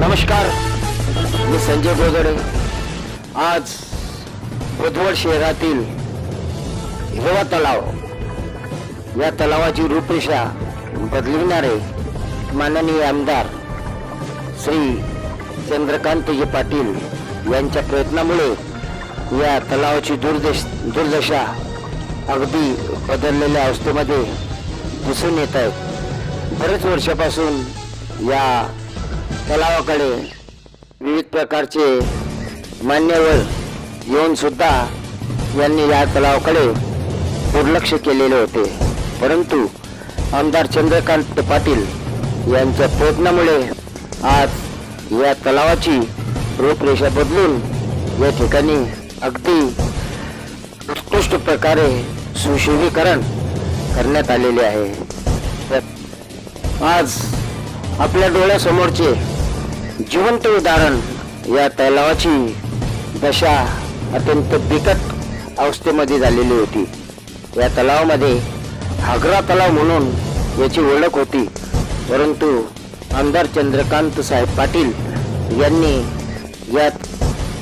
नमस्कार. मी संजय गोजडे आज बुधवड शहरातील हिरवा तलाव. या तलावाची रूपरेषा बदलविणारे माननीय आमदार श्री चंद्रकांतजी पाटील यांच्या प्रयत्नामुळे या तलावाची दुर्दश दुर्दशा अगदी बदललेल्या अवस्थेमध्ये दिसून येत आहेत बरेच वर्षापासून या तलावाकडे विविध प्रकारचे मान्यवर येऊन सुद्धा यांनी या तलावाकडे दुर्लक्ष केलेले होते. परंतु आमदार चंद्रकांत पाटील यांच्या प्रयत्नामुळे आज या तलावाची रूपरेषा बदलून या ठिकाणी अगदी उत्कृष्ट प्रकारे सुशोभीकरण करण्यात आलेले आहे. तर आज आपल्या डोळ्यासमोरचे जिवंत उदाहरण या तलावाची दशा अत्यंत बिकट अवस्थेमध्ये झालेली होती. या तलावामध्ये आग्रा तलाव म्हणून याची ओळख होती. परंतु आमदार चंद्रकांत साहेब पाटील यांनी या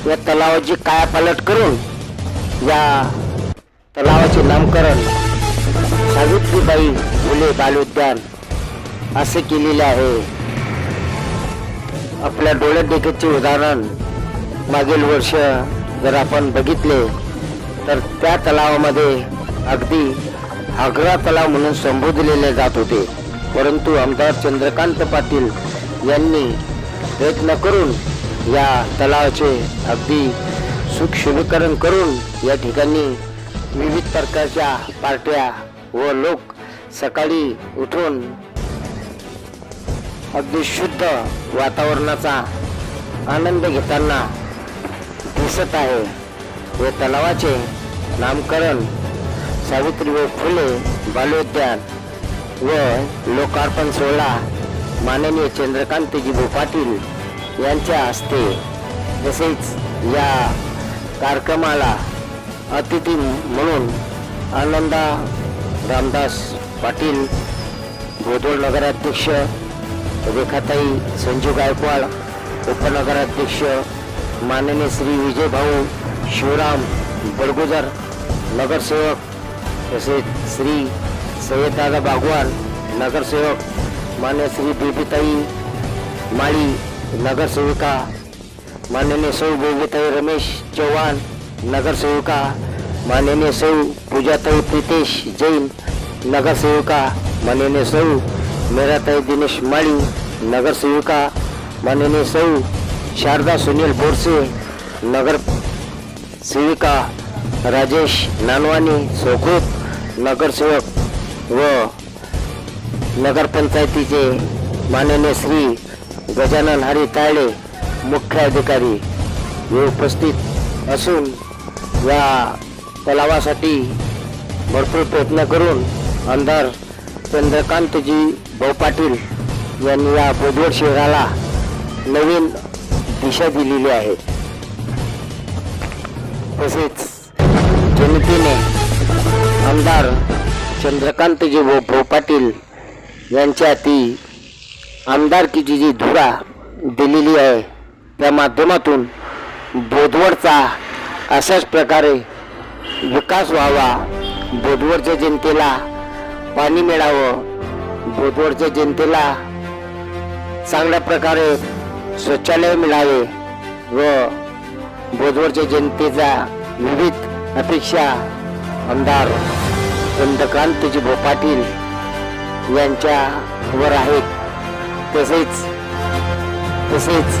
या तलावाची कायापालट करून या तलावाचे नामकरण सावित्रीबाई फुले बालोद्यान असे केलेले आहे. आपल्या डोळ्यात देखीलचे उदाहरण मागील वर्ष जर आपण बघितले तर त्या तलावामध्ये अगदी आग्रा तलाव म्हणून संबोधलेले जात होते. परंतु आमदार चंद्रकांत पाटील यांनी प्रयत्न करून या तलावाचे अगदी सुखशुभीकरण करून या ठिकाणी विविध प्रकारच्या पार्ट्या व लोक सकाळी उठून अगदी शुद्ध वातावरणाचा आनंद घेताना दिसत आहे. व तलावाचे नामकरण सावित्रीबाई फुले बालोद्यान व लोकार्पण सोहळा माननीय चंद्रकांतजी पाटील यांच्या हस्ते. तसेच या कार्यक्रमाला अतिथी म्हणून आनंदा रामदास पाटील बोधोळ नगराध्यक्ष रेखाताई संजू गायकवाड उपनगराध्यक्ष माननीय श्री विजय भाऊ शिवराम बडगुजर नगरसेवक तसेच श्री सय्यददादा बागवान नगरसेवक मान्य श्री बेबीताई माळी नगरसेविका माननीय सौ बेबीताई रमेश चव्हाण नगरसेविका माननीय सौ पूजाताई प्रितेश जैन नगरसेविका माननीय सौ मेराताई दिनेश माळी नगरसेविका माननीय सौ शारदा सुनील बोरसे नगर सेविका राजेश नानवानी सोखोत नगरसेवक व नगरपंचायतीचे माननीय श्री गजानन हरी तायडे मुख्य अधिकारी हे उपस्थित असून या तलावासाठी भरपूर प्रयत्न करून अंधार चंद्रकांतजी भाऊ पाटील यांनी या बोधवड शहराला नवीन दिशा दिलेली आहे. तसेच जनतेने आमदार चंद्रकांतजी भाऊ भाऊ पाटील यांच्या ती आमदारकीची जी धुरा दिलेली आहे त्या माध्यमातून बोधवडचा अशाच प्रकारे विकास व्हावा बोधवडच्या जनतेला पाणी मिळावं. बोधवडच्या जनतेला चांगल्या प्रकारे शौचालय मिळावे व बोधवडच्या जनतेचा विविध अपेक्षा आमदार चंद्रकांतजी भो पाटील यांच्यावर आहेत. तसेच तसेच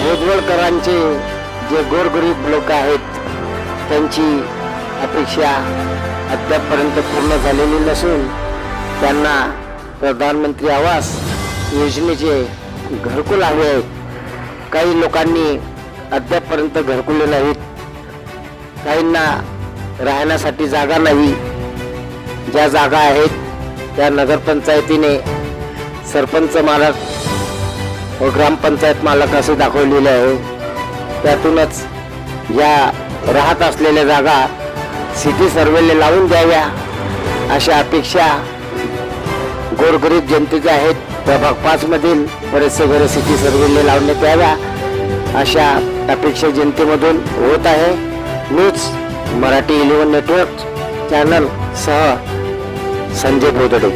बोधवडकरांचे जे गोरगरीब लोक आहेत त्यांची अपेक्षा अद्यापपर्यंत पूर्ण झालेली नसून त्यांना प्रधानमंत्री आवास योजनेचे घरकुल हवे आहेत. काही लोकांनी अद्यापपर्यंत घरकुले नाहीत. काहींना राहण्यासाठी जागा नाही. ज्या जागा आहेत त्या नगरपंचायतीने सरपंच मालक व ग्रामपंचायत मालक असे दाखवलेले आहे. त्यातूनच या राहत असलेल्या जागा सिटी सर्वेले लावून द्याव्या अशा अपेक्षा गोरगरीब जनतेच्या आहेत. प्रभाग पाचमधील बरेचसे घरं सिटी सर्वेले लावण्यात याव्या अशा अपेक्षा जनतेमधून होत आहे. मीच मराठी इलेव्हन नेटवर्क चॅनल सह संजय बोदडे